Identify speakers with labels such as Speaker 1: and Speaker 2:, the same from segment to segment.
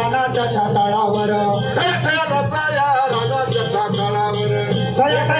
Speaker 1: रानाच्या छाताळावर. रानाच्या छाताळावर.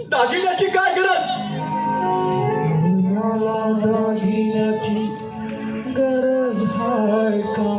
Speaker 1: दागिन्याची काय गरज?
Speaker 2: मला दागिन्याची गरज हाय का